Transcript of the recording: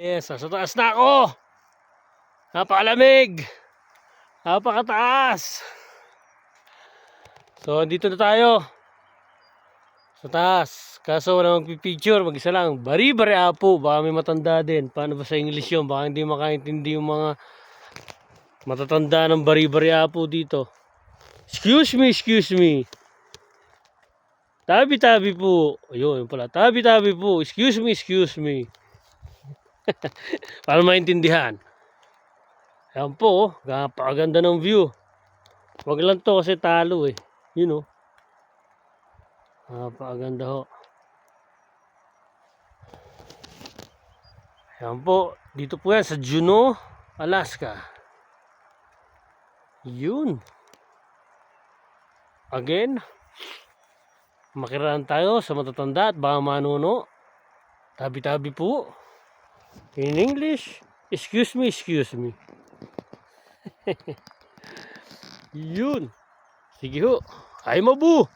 Yes, nasa taas na ako. Napakalamig. Napakataas. So, dito na tayo. Sa taas. Kaso wala magpipicture. Mag-isa lang. Bari-bari apo. Baka may matanda din. Paano ba sa English yun? Baka hindi makaintindi yung mga matatanda ng bari-bari apo dito. Excuse me, excuse me. Tabi-tabi po. Ayun, yun pala. Tabi-tabi po. Excuse me, excuse me. Para maintindihan. Ayan po, oh. Napakaganda ng view. Wag lang to kasi talo eh. Yun oh. Napakaganda ho. Ayan po. Dito po yan sa Juneau, Alaska. Yun. Again, makiraan tayo sa matatanda at baka manuno. Tabi-tabi po. In English, excuse me, excuse me. Yun. Sige ho. Ay mabu.